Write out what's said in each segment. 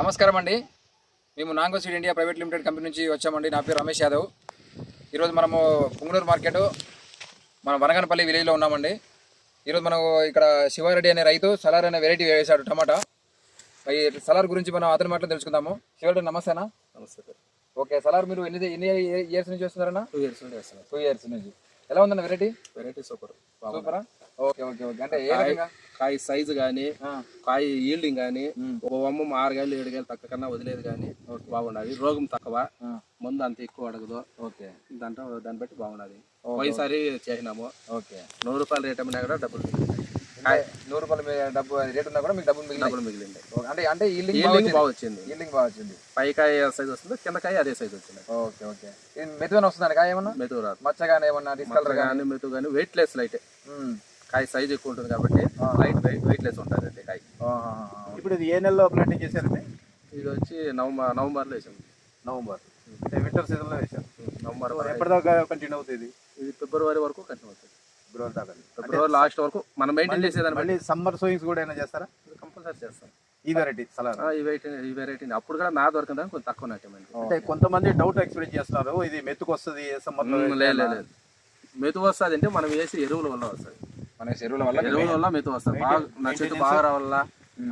నమస్కారం అండి. మేము నాంగో seed India private limited company నుంచి వచ్చామండి. నా పేరు రమేష్ యాదవ్. ఈరోజు మనము పుంగనూరు మార్కెట్ మన వనగనపల్లి విలేజ్లో ఉన్నామండి. ఈరోజు మనం ఇక్కడ శివారెడ్డి అనే రైతు సలార్ అనే వెరైటీ వేసాడు టమాటా. ఈ సలార్ గురించి మనం అతని మాటలు తెలుసుకుందాము. శివారెడ్డి నమస్తేనా నమస్తే ఓకే సలార్ మీరు ఎన్ని ఎన్ని ఇయర్స్ నుంచి వస్తున్నారన్నా? టూ ఇయర్స్ నుండి వేస్తున్నాం టూ ఇయర్స్ నుంచి. ఎలా ఉందన్న వెరైటీ వెరైటీ సూపర్ సూపరా ఓకే ఓకే ఓకే అంటే ఏ రకంగా? కాయ సైజు కానీ కాయ ఈల్డింగ్ కానీ మ్మ్. ఒక వమ్మ ఆరు గాయలు ఏడు గాయలు తక్కువ కన్నా వదిలేదు కానీ బాగున్నది రోగం తక్కువ. మందు అంత ఎక్కువ అడగదు. ఓకే దాంట్లో దాన్ని బట్టి బాగున్నది ఓకే. పోయినసారి చేసినాము. ఓకే నూరు రూపాయలు రేట్ అమ్మినా కూడా డబ్బులు అంటే నూరు రూపాయలు డబ్బు రేట్ ఉన్నా కూడా మీకు డబ్బులు మిగిలిన డబ్బులు మిగిలింది. అంటే అంటే ఈల్డింగ్ బాగా వచ్చింది. ఈల్డింగ్ బాగా వచ్చింది. పై కాయ సైజు వస్తుంది కింద కాయ అదే సైజు వచ్చింది. Okay okay. మెతుగానే వస్తుందండి కాయ ఏమన్నా? మెతుకు రాదు. మచ్చ కానీ ఏమన్నా డిస్కలర్ కానీ కానీ మెతుకు కానీ వెయిట్ లెస్ లైట్ కాయ సైజు ఎక్కువ ఉంటుంది కాబట్టి లైట్ వెయిట్ వెయిట్ లెస్ ఉంటుంది అండి కాయ ఇప్పుడు ఇది ఏ నెలలో ప్లాంటింగ్ చేశారండి ఇది? వచ్చి నవంబర్ నవంబర్లో వేసాం. నవంబర్. అంటే వింటర్ సీజన్లో వేశారు. నవంబర్ ఎప్పటిదాకా కంటిన్యూ అవుతుంది ఇది ఫిబ్రవరి వరకు కంటిన్యూ అవుతుంది. ఫిబ్రవరి దాకా ఫిబ్రవరి లాస్ట్ వరకు మనం మెయింటైన్ చేసేదాన్ని మళ్ళీ సమ్మర్ సోయింగ్స్ కూడా ఏమైనా చేస్తారా? కంపల్సరీ చేస్తాం. ఈ వెరైటీ సలార్ ఆ, ఈ వెరైటీ ఈ వెరైటీ అప్పుడు కూడా నా దొరికిందని కొంచెం తక్కువ నాట్యమండి అంటే కొంతమంది డౌట్ ఎక్స్ప్రెస్ చేస్తున్నారు. ఇది మెతుకు వస్తుంది సమ్మర్ లేదు లేదు లేదు. మెతు వస్తుంది అంటే మనం వేసి ఎరువుల వల్ల వస్తుంది. మన ఎరువుల వల్ల ఎరువుల వల్ల మెతు వస్తుంది. బాగా నా చెట్టు బాగా రావాల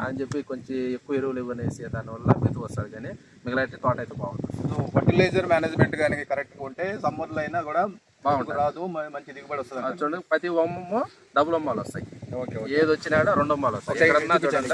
అని చెప్పి కొంచెం ఎక్కువ ఎరువులు ఇవ్వనేసి దాని వల్ల మెతు వస్తుంది. కానీ మిగిలిన తోట అయితే బాగుంటుంది. ఫర్టిలైజర్ మేనేజ్మెంట్ కానీ కరెక్ట్గా ఉంటే సమ్మర్లో అయినా కూడా. రాదు మంచి దిగుబడి వస్తుంది చూడండి ప్రతి ఒమ్మము డబుల్ ఒమ్మాలు వస్తాయి. ఏది వచ్చినా రెండు ఒమ్మాలు వస్తాయి. ఎక్కడన్నా చూడండి.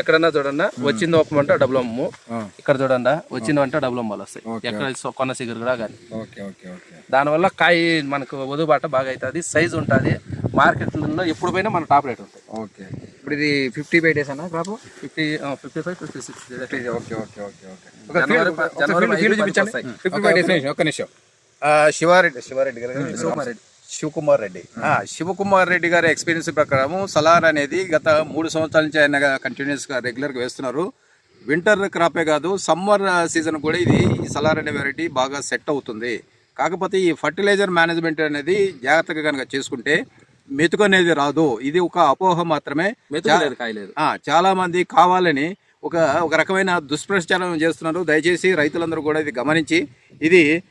ఎక్కడన్నా చూడండి వచ్చింది ఒప్పమంటే డబుల్ అమ్ము ఆ, ఇక్కడ చూడండి వచ్చింది అంటే డబుల్ అమ్మాలు వస్తాయి. ఎక్కడ కొన్న సిగురు కూడా కానీ. Okay okay okay. దానివల్ల కాయ మనకు వదుబాట బాగా అవుతుంది సైజు ఉంటుంది మార్కెట్లో ఎప్పుడు పోయినా మన టాప్ రేట్ ఉంటుంది. ఓకే. ఇప్పుడు ఇది ఫిఫ్టీ ఫైవ్ డేస్ అన్న crop fifty fifty five fifty six. Okay okay okay okay. జనవరి ప- జనవరి ఫీల్డ్ ఐదు చూపించండి. వస్తాయి. ఫిఫ్టీ ఫైవ్ డేస్ ఒక్క నిమిషం. శివారెడ్డి శివారెడ్డి గారు. శివకుమార్ రెడ్డి. శివకుమార్ రెడ్డి. ఆ, శివకుమార్ రెడ్డి గారి ఎక్స్పీరియన్స్ ప్రకారం సలార్ అనేది గత మూడు సంవత్సరాల నుంచి ఆయన కంటిన్యూస్గా రెగ్యులర్గా వేస్తున్నారు. వింటర్ క్రాపే కాదు సమ్మర్ సీజన్ కూడా ఇది ఈ సలార్ అనే వెరైటీ బాగా సెట్ అవుతుంది. కాకపోతే ఈ ఫర్టిలైజర్ మేనేజ్మెంట్ అనేది జాగ్రత్తగా కనుక చేసుకుంటే మెతుకు అనేది రాదు. ఇది ఒక అపోహ మాత్రమే. చాలా మంది కావాలని ఒక ఒక రకమైన దుష్ప్రచారం చేస్తున్నారు. దయచేసి రైతులందరూ కూడా ఇది గమనించి ఇది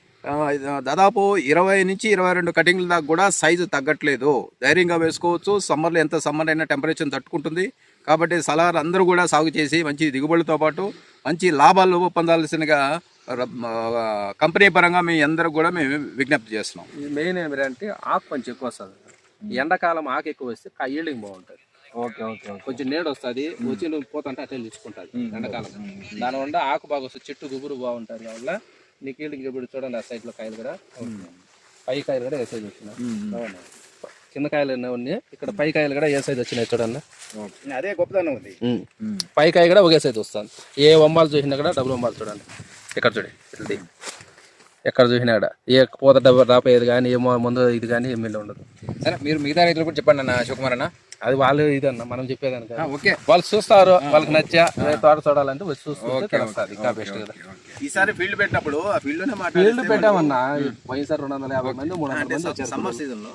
దాదాపు ఇరవై నుంచి ఇరవై రెండు కటింగ్ల దాకా కూడా సైజు తగ్గట్లేదు. ధైర్యంగా వేసుకోవచ్చు. సమ్మర్లో ఎంత సమ్మర్ అయినా టెంపరేచర్ తట్టుకుంటుంది. కాబట్టి సలార్ అందరూ కూడా సాగు చేసి మంచి దిగుబడితో పాటు మంచి లాభాలు పొందాల్సినగా కంపెనీ పరంగా మీ అందరూ కూడా మేము విజ్ఞప్తి చేస్తున్నాం. మెయిన్ ఏమిటంటే ఆకు కొంచెం ఎక్కువ వస్తుంది. ఎండాకాలం ఆకు ఎక్కువ వస్తే ఈల్డింగ్ బాగుంటుంది. ఓకే ఓకే కొంచెం నీడ వస్తుంది. వచ్చి నువ్వు పోతుంటే అట్లే తీసుకుంటుంది ఎండాకాలం. దానివల్ల ఆకు బాగా వస్తుంది. చెట్టు గుబురు బాగుంటుంది. వల్ల ఈల్డింగ్ ఇప్పుడు చూడండి ఆ సైడ్లో కాయలు కూడా. పై కాయలు కూడా ఏ సైజ్ వచ్చినాయి. కింద కాయలు ఎన్నో ఉన్నాయి? ఇక్కడ పై కాయలు కూడా ఏ సైజ్ వచ్చినాయి చూడండి. అదే గొప్పదనం ఉంది పై కాయ కూడా ఒకే సైజ్ వస్తుంది. ఏ వంబాలు చూసినా కూడా డబుల్ వంబాలు చూడండి. ఇక్కడ చూడి ఇట్లా తీ. ఎక్కడ చూసినా కూడా. ఏ పూత డబ్బు రాపోయేది కానీ ఏ ముందు ఇది కానీ ఏమీ ఉండదు. సరే మీరు మిగతా రైతులు కూడా చెప్పండి అన్న శివకుమార్ అన్న. అది వాళ్ళు ఇదన్న మనం చెప్పేదాని ఆ, కాదు. ఓకే. వాళ్ళు చూస్తారు వాళ్ళకి నచ్చా తోట చూడాలంటే వచ్చి తెలుస్తుంది ఇంకా బెస్ట్ కదా. ఈసారి ఫీల్డ్ పెట్టినప్పుడు ఫీల్డ్ పెట్టామన్నా పోయినసారి రెండు వందల యాభై మంది మూడు వందల మంది వచ్చారు సమ్మర్ సీజన్లో